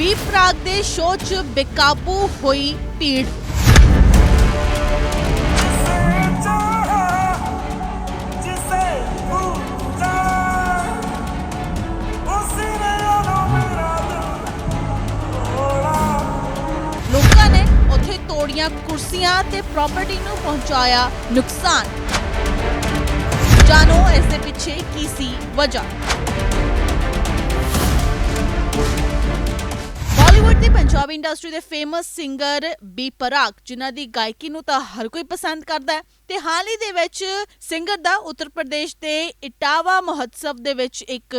B Prague ਦੇ show 'ਚ ਬੇਕਾਬੂ ਹੋਈ ਭੀੜ। ਤੋੜੀਆਂ ਕੁਰਸੀਆਂ ਤੇ ਪ੍ਰਾਪਰਟੀ ਨੂੰ ਪਹੁੰਚਾਇਆ ਨੁਕਸਾਨ। ਜਾਣੋ ਇਸ ਦੇ ਪਿੱਛੇ ਕੀ ਸੀ ਵਜ੍ਹਾ। ਪੰਜਾਬੀ ਇੰਡਸਟਰੀ ਦੇ ਫੇਮਸ ਸਿੰਗਰ ਬੀ ਪਰਾਗ, ਜਿਨ੍ਹਾਂ ਦੀ ਗਾਇਕੀ ਨੂੰ ਤਾਂ ਹਰ ਕੋਈ ਪਸੰਦ ਕਰਦਾ ਹੈ। ਤੇ ਹਾਲ ਹੀ ਦੇ ਵਿੱਚ ਸਿੰਗਰ ਦਾ ਉੱਤਰ ਪ੍ਰਦੇਸ਼ ਦੇ ਇਟਾਵਾ ਮਹੋਤਸਵ ਦੇ ਵਿੱਚ ਇੱਕ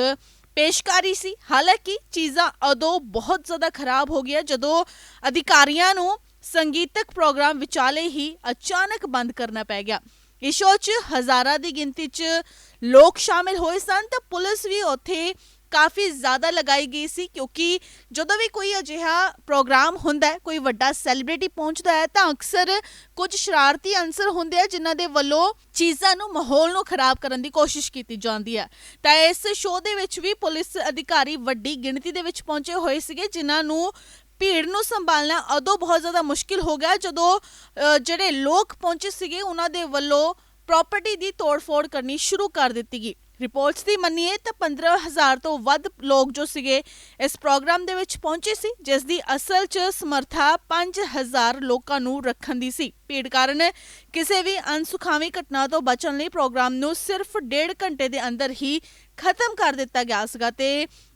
ਪੇਸ਼ਕਾਰੀ ਸੀ। ਹਾਲਾਂਕਿ ਚੀਜ਼ਾਂ ਉਦੋਂ ਬਹੁਤ ਜ਼ਿਆਦਾ ਖਰਾਬ ਹੋ ਗਿਆ ਜਦੋਂ ਅਧਿਕਾਰੀਆਂ ਨੂੰ ਸੰਗੀਤਕ ਪ੍ਰੋਗਰਾਮ ਵਿਚਾਲੇ ਹੀ ਅਚਾਨਕ ਬੰਦ ਕਰਨਾ ਪੈ ਗਿਆ। ਇਸ ਸ਼ੋਅ 'ਚ ਹਜ਼ਾਰਾਂ ਦੀ ਗਿਣਤੀ 'ਚ ਲੋਕ ਸ਼ਾਮਿਲ ਹੋਏ ਸਨ, ਤਾਂ ਪੁਲਿਸ ਵੀ ਉੱਥੇ ਕਾਫੀ ਜ਼ਿਆਦਾ ਲਗਾਈ ਗਈ ਸੀ ਕਿਉਂਕਿ ਜਦੋਂ ਵੀ ਕੋਈ ਅਜਿਹਾ ਪ੍ਰੋਗਰਾਮ ਹੁੰਦਾ ਹੈ, ਕੋਈ ਵੱਡਾ ਸੈਲੀਬ੍ਰਿਟੀ ਪਹੁੰਚਦਾ ਹੈ, ਤਾਂ ਅਕਸਰ ਕੁਝ ਸ਼ਰਾਰਤੀ ਅੰਸਰ ਹੁੰਦੇ ਆ ਜਿਨ੍ਹਾਂ ਦੇ ਵੱਲੋਂ ਚੀਜ਼ਾਂ ਨੂੰ ਮਾਹੌਲ ਨੂੰ ਖਰਾਬ ਕਰਨ ਦੀ ਕੋਸ਼ਿਸ਼ ਕੀਤੀ ਜਾਂਦੀ ਹੈ। ਤਾਂ ਇਸ ਸ਼ੋਅ ਦੇ ਵਿੱਚ ਵੀ ਪੁਲਿਸ ਅਧਿਕਾਰੀ ਵੱਡੀ ਗਿਣਤੀ ਦੇ ਵਿੱਚ ਪਹੁੰਚੇ ਹੋਏ ਸੀਗੇ, ਜਿਨ੍ਹਾਂ ਨੂੰ ਭੀੜ ਨੂੰ ਸੰਭਾਲਣਾ ਉਦੋਂ ਬਹੁਤ ਜ਼ਿਆਦਾ ਮੁਸ਼ਕਿਲ ਹੋ ਗਿਆ ਜਦੋਂ ਜਿਹੜੇ ਲੋਕ ਪਹੁੰਚੇ ਸੀਗੇ, ਉਹਨਾਂ ਦੇ ਵੱਲੋਂ ਪ੍ਰਾਪਰਟੀ ਦੀ ਤੋੜਫੋੜ ਕਰਨੀ ਸ਼ੁਰੂ ਕਰ ਦਿੱਤੀ ਗਈ। ਰਿਪੋਰਟਸ ਦੀ ਮੰਨੀਏ ਤਾਂ 15000 ਤੋਂ ਵੱਧ ਲੋਕ ਜੋ ਸੀਗੇ ਇਸ ਪ੍ਰੋਗਰਾਮ ਦੇ ਵਿੱਚ ਪਹੁੰਚੇ ਸੀ, ਜਿਸ ਦੀ ਅਸਲ 'ਚ ਸਮਰੱਥਾ 5000 ਲੋਕਾਂ ਨੂੰ ਰੱਖਣ ਦੀ ਸੀ। ਭੀੜ ਕਾਰਨ ਕਿਸੇ ਵੀ ਅਨਸੁਖਾਵੀ ਘਟਨਾ ਤੋਂ ਬਚਣ ਲਈ ਪ੍ਰੋਗਰਾਮ ਨੂੰ ਸਿਰਫ ਡੇਢ ਘੰਟੇ ਦੇ ਅੰਦਰ ਹੀ ਖਤਮ ਕਰ ਦਿੱਤਾ ਗਿਆ ਸੀਗਾ ਤੇ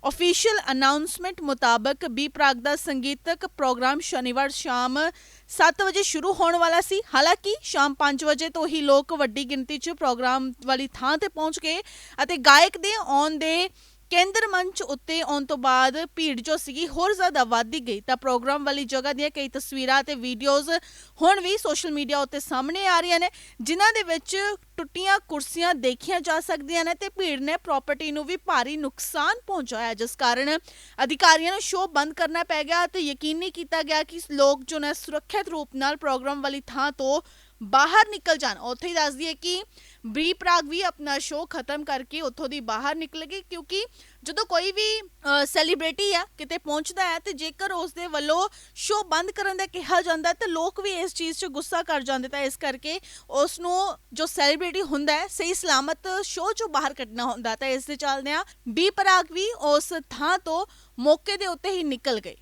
ਅਫੀਸ਼ੀਅਲ ਅਨਾਉਂਸਮੈਂਟ ਮੁਤਾਬਕ ਬੀ ਪ੍ਰਾਗ ਦਾ ਸੰਗੀਤਕ ਪ੍ਰੋਗਰਾਮ ਸ਼ਨੀਵਾਰ ਸ਼ਾਮ 7 ਵਜੇ ਸ਼ੁਰੂ ਹੋਣ ਵਾਲਾ ਸੀ। ਹਾਲਾਂਕਿ ਸ਼ਾਮ 5 ਵਜੇ ਤੋਂ ਹੀ ਲੋਕ ਵੱਡੀ ਗਿਣਤੀ 'ਚ ਪ੍ਰੋਗਰਾਮ ਵਾਲੀ ਥਾਂ ਤੇ ਪਹੁੰਚ ਗਏ ਅਤੇ ਗਾਇਕ ਦੇ ਆਉਣ ਦੇ ਕੇਂਦਰ ਮੰਚ ਉੱਤੇ ਆਉਣ ਤੋਂ ਬਾਅਦ ਭੀੜ ਜੋ ਸੀਗੀ ਹੋਰ ਜ਼ਿਆਦਾ ਵੱਧਦੀ ਗਈ। ਤਾਂ ਪ੍ਰੋਗਰਾਮ ਵਾਲੀ ਜਗ੍ਹਾ ਦੀਆਂ ਕਈ ਤਸਵੀਰਾਂ ਤੇ ਵੀਡੀਓਜ਼ ਹੁਣ ਵੀ ਸੋਸ਼ਲ ਮੀਡੀਆ ਉੱਤੇ ਸਾਹਮਣੇ ਆ ਰਹੀਆਂ ਨੇ, ਜਿਨ੍ਹਾਂ ਦੇ ਵਿੱਚ ਟੁੱਟੀਆਂ ਕੁਰਸੀਆਂ ਦੇਖੀਆਂ ਜਾ ਸਕਦੀਆਂ ਨੇ ਤੇ ਭੀੜ ਨੇ ਪ੍ਰਾਪਰਟੀ ਨੂੰ ਵੀ ਭਾਰੀ ਨੁਕਸਾਨ ਪਹੁੰਚਾਇਆ, ਜਿਸ ਕਾਰਨ ਅਧਿਕਾਰੀਆਂ ਨੂੰ ਸ਼ੋਅ ਬੰਦ ਕਰਨਾ ਪੈ ਗਿਆ ਤੇ ਯਕੀਨੀ ਕੀਤਾ ਗਿਆ ਕਿ ਲੋਕ ਜੋ ਨੇ ਸੁਰੱਖਿਅਤ ਰੂਪ ਨਾਲ ਪ੍ਰੋਗਰਾਮ ਵਾਲੀ ਥਾਂ ਤੋਂ ਬਾਹਰ ਨਿਕਲ ਜਾਣ। ਉੱਥੇ ਹੀ ਦੱਸ ਦਈਏ ਕਿ ਬੀ ਪ੍ਰਾਗ ਵੀ ਆਪਣਾ ਸ਼ੋਅ ਖਤਮ ਕਰਕੇ ਉੱਥੋਂ ਦੀ ਬਾਹਰ ਨਿਕਲੇਗੀ ਕਿਉਂਕਿ ਜਦੋਂ ਕੋਈ ਵੀ ਸੈਲੀਬ੍ਰਿਟੀ ਆ, ਕਿਤੇ ਪਹੁੰਚਦਾ ਹੈ ਤੇ ਜੇਕਰ ਉਸ ਦੇ ਵੱਲੋਂ ਸ਼ੋਅ ਬੰਦ ਕਰਨ ਦਾ ਕਿਹਾ ਜਾਂਦਾ ਤੇ ਲੋਕ ਵੀ ਇਸ ਚੀਜ਼ 'ਚ ਗੁੱਸਾ ਕਰ ਜਾਂਦੇ ਤਾਂ ਇਸ ਕਰਕੇ ਉਸ ਨੂੰ ਜੋ ਸੈਲੀਬ੍ਰਿਟੀ ਹੁੰਦਾ ਹੈ, ਸਹੀ ਸਲਾਮਤ ਸ਼ੋਅ 'ਚੋਂ ਬਾਹਰ ਕੱਢਣਾ ਹੁੰਦਾ ਤਾਂ ਇਸ ਦੇ ਚੱਲਦਿਆਂ ਬੀ ਪ੍ਰਾਗ ਵੀ ਉਸ ਥਾਂ ਤੋਂ ਮੌਕੇ ਦੇ ਉੱਤੇ ਹੀ ਨਿਕਲ ਗਏ।